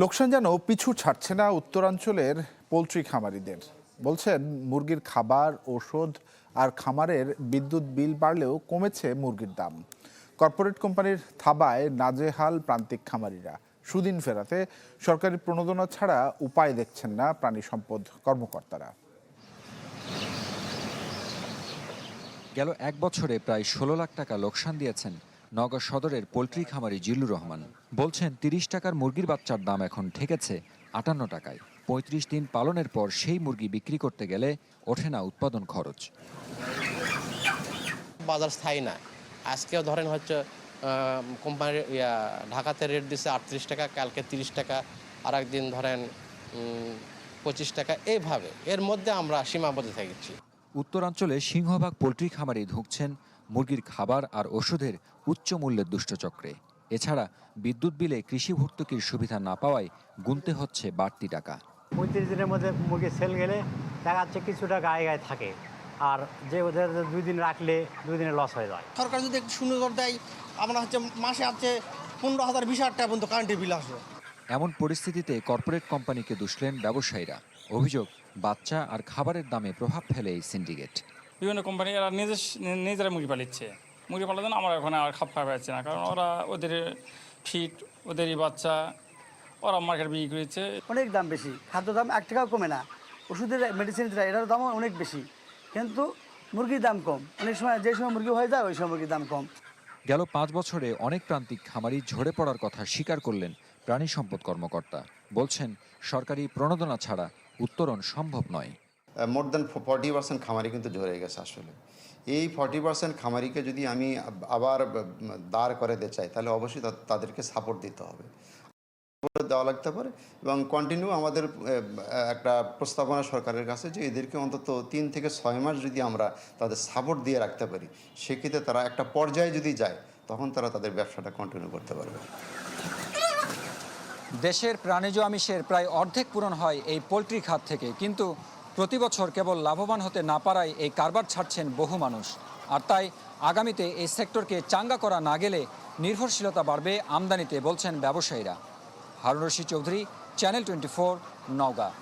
লোকসান যেন পিছু ছাড়ছে না উত্তরাঞ্চলের পোলট্রি খামারিদের। বলছেন, মুরগির খাবার, ওষুধ আর খামারের বিদ্যুৎ বিল বাড়লেও কমেছে মুরগির দাম। কর্পোরেট কোম্পানির থাবায় নাজেহাল প্রান্তিক খামারিরা। সুদিন ফেরাতে সরকারি প্রণোদনা ছাড়া উপায় দেখছেন না প্রাণী সম্পদ কর্মকর্তারা। গেল এক বছরে প্রায় ষোলো লাখ টাকা লোকসান দিয়েছেন নগর সদরের পোলট্রি খামারি জিল্লুর রহমান বলছেন তিরিশ টাকার মুরগির বাচ্চার দাম এখন ঠেকেছে আটান্ন টাকায়। পঁয়ত্রিশ দিন পালনের পর সেই মুরগি বিক্রি করতে গেলে ওঠে না উৎপাদন খরচ। বাজার স্থায়ী না। আজকেও ধরেন হচ্ছে কোম্পানির ইয়া ঢাকাতে রেট দিছে আটত্রিশ টাকা কালকে তিরিশ টাকা আর একদিন ধরেন পঁচিশ টাকা এইভাবে এর মধ্যে আমরা সীমাবদ্ধ থেকেছি। উত্তরাঞ্চলে সিংহভাগ পোলট্রি খামারে ঢুকছেন মুরগির খাবার আর ওষুধের উচ্চ মূল্যের দুষ্টচক্রে এছাড়া বিদ্যুৎ বিলে কৃষি ভর্তুকির সুবিধা না পাওয়ায় গুনতে হচ্ছে বাড়তি টাকা। পঁয়ত্রিশ দিনের মধ্যে মুরগি সেল গেলে দেখা যাচ্ছে কিছুটা গায়ে গায়ে থাকে। আর যে ওদের দুই দিন রাখলে দুই দিনে লস হয়ে যায়। সরকার যদি একটু সুন্দর দেয় আমরা হচ্ছে মাসে আছে পনেরো হাজার বিশ হাজার টাকা পর্যন্ত কারেন্টের বিল আসবে। এমন পরিস্থিতিতে কর্পোরেট কোম্পানিকে দুষলেন ব্যবসায়ীরা। অভিযোগ বাচ্চা আর খাবারের দামে প্রভাব ফেলে এই সিন্ডিকেট বিভিন্ন কোম্পানি এরা নিজের নিজেরা মুরগি পালিচ্ছে। মুরগি পালার জন্য আমরা ওখানে আর খাপ খাওয়া পাচ্ছি না কারণ ওরা ওদের ফিট ওদেরই বাচ্চা ওরা মার্কেট বিক্রি করেছে। অনেক দাম বেশি খাদ্য দাম এক টাকাও কমে না। ওষুধের মেডিসিন এটার দামও অনেক বেশি। কিন্তু মুরগির দাম কম। অনেক সময় যে সময় মুরগি হয়ে যায় ওই সময় মুরগির দাম কম। গেল পাঁচ বছরে অনেক প্রান্তিক খামারি ঝরে পড়ার কথা স্বীকার করলেন প্রাণী সম্পদ কর্মকর্তা। বলছেন সরকারি প্রণোদনা ছাড়া উত্তরণ সম্ভব নয়। মোর দেন ফর্টি পার্সেন্ট খামারি কিন্তু ঝরে গেছে আসলে। এই ফর্টি পার্সেন্ট খামারিকে যদি আমি আবার দাঁড় করে দিতে চাই, তাহলে অবশ্যই তাদেরকে সাপোর্ট দিতে হবে। দেওয়া লাগতে পারে এবং কন্টিনিউ আমাদের একটা প্রস্তাবনা সরকারের কাছে যে এদেরকে অন্তত তিন থেকে ছয় মাস যদি আমরা তাদের সাপোর্ট দিয়ে রাখতে পারি, সেক্ষেত্রে তারা একটা পর্যায়ে যদি যায়, তখন তারা তাদের ব্যবসাটা কন্টিনিউ করতে পারবে। দেশের প্রাণীজ আমিষের প্রায় অর্ধেক পূরণ হয় এই পোলট্রি খাত থেকে, কিন্তু প্রতি বছর কেবল লাভবান হতে না পারায় এই কারবার ছাড়ছেন বহু মানুষ। আর তাই আগামীতে এই সেক্টরকে চাঙ্গা করা না গেলে নির্ভরশীলতা বাড়বে আমদানিতে, বলছেন ব্যবসায়ীরা। হারুন রশি Chowdhury channel twenty four Naogaon.